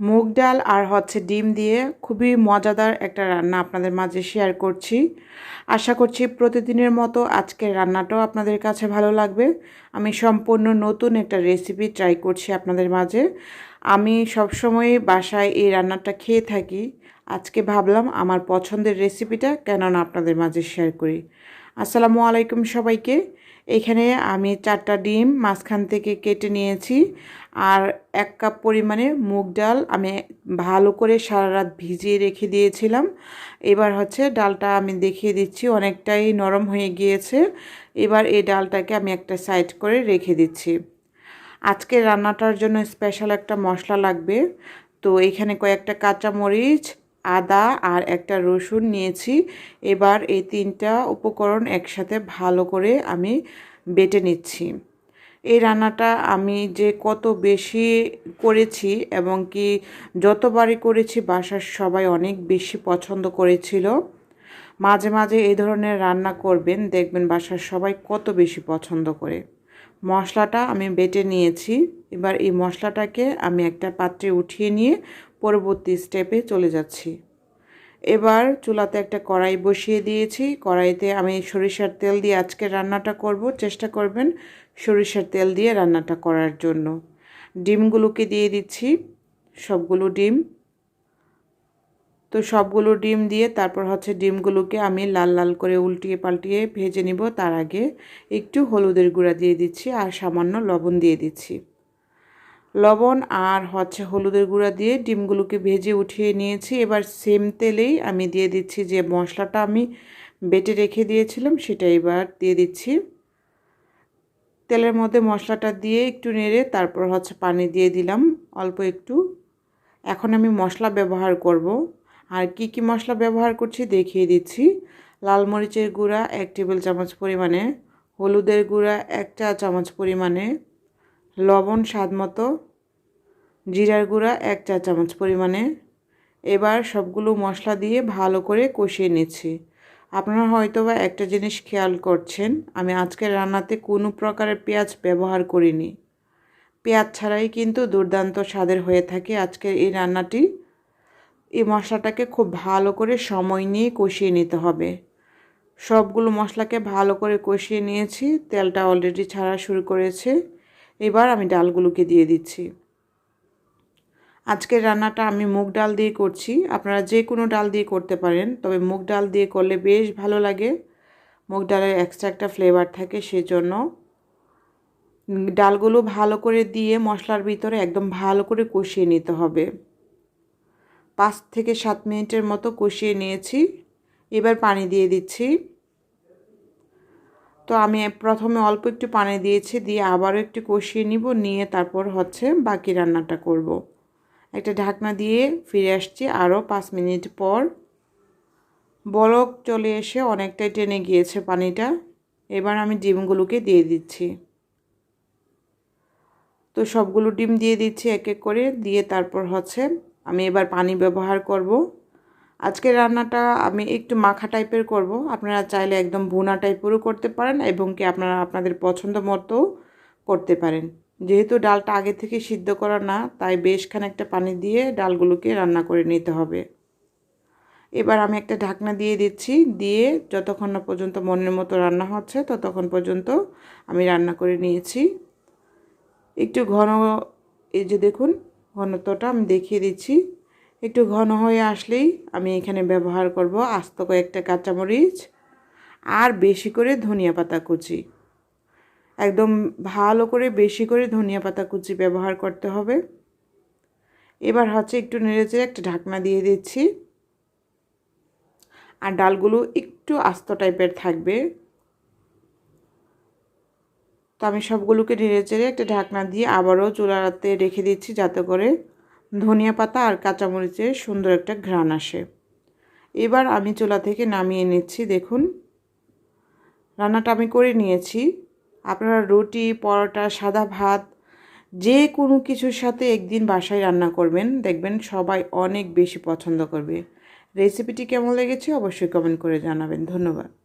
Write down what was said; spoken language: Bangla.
মুগ ডাল আর হচ্ছে ডিম দিয়ে খুবই মজাদার একটা রান্না আপনাদের মাঝে শেয়ার করছি। আশা করছি প্রতিদিনের মতো আজকের রান্নাটাও আপনাদের কাছে ভালো লাগবে। আমি সম্পূর্ণ নতুন একটা রেসিপি ট্রাই করছি আপনাদের মাঝে। আমি সবসময় বাসায় এই রান্নাটা খেয়ে থাকি। আজকে ভাবলাম আমার পছন্দের রেসিপিটা কেননা আপনাদের মাঝে শেয়ার করি। আসসালামু আলাইকুম সবাইকে। এখানে আমি চারটা ডিম মাঝখান থেকে কেটে নিয়েছি। আর এক কাপ পরিমাণে মুগ ডাল আমি ভালো করে সারা রাত ভিজিয়ে রেখে দিয়েছিলাম। এবার হচ্ছে ডালটা আমি দেখিয়ে দিচ্ছি, অনেকটাই নরম হয়ে গিয়েছে। এবার এই ডালটাকে আমি একটা সাইড করে রেখে দিচ্ছি। আজকে রান্নাটার জন্য স্পেশাল একটা মশলা লাগবে। তো এখানে কয়েকটা কাঁচা মরিচ আদা আর একটা রসুন নিয়েছি। এবার এই তিনটা উপকরণ একসাথে ভালো করে আমি বেটে নিচ্ছি। এই রান্নাটা আমি যে কত বেশি করেছি এবং কি যতবারই করেছি বাসার সবাই অনেক বেশি পছন্দ করেছিল। মাঝে মাঝে এই ধরনের রান্না করবেন, দেখবেন বাসার সবাই কত বেশি পছন্দ করে। মশলাটা আমি বেটে নিয়েছি। এবার এই মশলাটাকে আমি একটা পাত্রে উঠিয়ে নিয়ে পরবর্তী স্টেপে চলে যাচ্ছি। এবার চুলাতে একটা কড়াই বসিয়ে দিয়েছি। কড়াইতে আমি সরিষার তেল দিয়ে আজকে রান্নাটা করব। চেষ্টা করবেন সরিষার তেল দিয়ে রান্নাটা করার জন্য। ডিমগুলোকে দিয়ে দিচ্ছি। সবগুলো ডিম তো সবগুলো ডিম দিয়ে তারপর হচ্ছে ডিমগুলোকে আমি লাল লাল করে উল্টিয়ে পাল্টিয়ে ভেজে নিব। তার আগে একটু হলুদের গুঁড়া দিয়ে দিচ্ছি আর সামান্য লবণ দিয়ে দিচ্ছি। লবণ আর হচ্ছে হলুদের গুঁড়া দিয়ে ডিমগুলোকে ভেজে উঠিয়ে নিয়েছি। এবার সেম তেলেই আমি দিয়ে দিচ্ছি যে মশলাটা আমি বেটে রেখে দিয়েছিলাম সেটা এবার দিয়ে দিচ্ছি। তেলের মধ্যে মশলাটা দিয়ে একটু নেড়ে তারপর হচ্ছে পানি দিয়ে দিলাম অল্প একটু। এখন আমি মশলা ব্যবহার করব। আর কি কি মশলা ব্যবহার করছি দেখিয়ে দিচ্ছি। লাল মরিচের গুঁড়া এক টেবিল চামচ পরিমাণে, হলুদের গুঁড়া এক চা চামচ পরিমাণে, লবণ স্বাদ মতো, জিরার গুঁড়া এক চা চামচ পরিমাণে। এবার সবগুলো মশলা দিয়ে ভালো করে কষিয়ে নিচ্ছি। আপনারা হয়তো বা একটা জিনিস খেয়াল করছেন, আমি আজকের রান্নাতে কোনো প্রকারের পেঁয়াজ ব্যবহার করিনি। পেঁয়াজ ছাড়াই কিন্তু দুর্দান্ত স্বাদের হয়ে থাকে আজকের এই রান্নাটি। এই মশলাটাকে খুব ভালো করে সময় নিয়ে কষিয়ে নিতে হবে। সবগুলো মশলাকে ভালো করে কষিয়ে নিয়েছি, তেলটা অলরেডি ছাড়া শুরু করেছে। এবার আমি ডালগুলোকে দিয়ে দিচ্ছি। আজকের রান্নাটা আমি মুগ ডাল দিয়ে করছি। আপনারা যে কোনো ডাল দিয়ে করতে পারেন, তবে মুগ ডাল দিয়ে করলে বেশ ভালো লাগে। মুগ ডালের এক্সট্রা একটা ফ্লেভার থাকে সেজন্য। ডালগুলো ভালো করে দিয়ে মশলার ভিতরে একদম ভালো করে কষিয়ে নিতে হবে। পাঁচ থেকে সাত মিনিটের মতো কষিয়ে নিয়েছি। এবার পানি দিয়ে দিচ্ছি। তো আমি প্রথমে অল্প একটু পানি দিয়েছি, দিয়ে আবারও একটু কষিয়ে নিব, নিয়ে তারপর হচ্ছে বাকি রান্নাটা করব। একটা ঢাকনা দিয়ে ফিরে আসছি আরও পাঁচ মিনিট পর। বলক চলে এসে অনেকটাই টেনে গিয়েছে পানিটা। এবার আমি ডিমগুলোকে দিয়ে দিচ্ছি। তো সবগুলো ডিম দিয়ে দিচ্ছি এক এক করে, দিয়ে তারপর হচ্ছে আমি এবার পানি ব্যবহার করব। আজকের রান্নাটা আমি একটু মাখা টাইপের করব। আপনারা চাইলে একদম ভুনা টাইপেরও করতে পারেন এবং কি আপনারা আপনাদের পছন্দ মতো করতে পারেন। যেহেতু ডালটা আগে থেকে সিদ্ধ করা না, তাই বেশ খানিকটা পানি দিয়ে ডালগুলোকে রান্না করে নিতে হবে। এবার আমি একটা ঢাকনা দিয়ে দিচ্ছি। দিয়ে যতক্ষণ না পর্যন্ত মনের মতো রান্না হচ্ছে, ততক্ষণ পর্যন্ত আমি রান্না করে নিয়েছি। একটু ঘন, এই যে দেখুন ঘনত্বটা আমি দেখিয়ে দিচ্ছি। একটু ঘন হয়ে আসলেই আমি এখানে ব্যবহার করব আস্ত কয়েকটা কাঁচামরিচ আর বেশি করে ধনিয়া পাতা কুচি। একদম ভালো করে বেশি করে ধনিয়া পাতা কুচি ব্যবহার করতে হবে। এবার হচ্ছে একটু নেড়েচেড়ে একটা ঢাকনা দিয়ে দিচ্ছি। আর ডালগুলো একটু আস্ত টাইপের থাকবে। তো আমি সবগুলোকে নেড়ে চেড়ে একটা ঢাকনা দিয়ে আবারও চুলাতে রেখে দিচ্ছি যাতে করে ধনিয়া পাতা আর কাঁচামরিচের সুন্দর একটা ঘ্রাণ আসে। এবার আমি চুলা থেকে নামিয়ে নিচ্ছি, দেখুন। রান্নাটা আমি করে নিয়েছি। আপনারা রুটি, পরোটা, সাদা ভাত, যে কোনো কিছুর সাথে একদিন বাসায় রান্না করবেন, দেখবেন সবাই অনেক বেশি পছন্দ করবে। রেসিপিটি কেমন লেগেছে অবশ্যই কমেন্ট করে জানাবেন। ধন্যবাদ।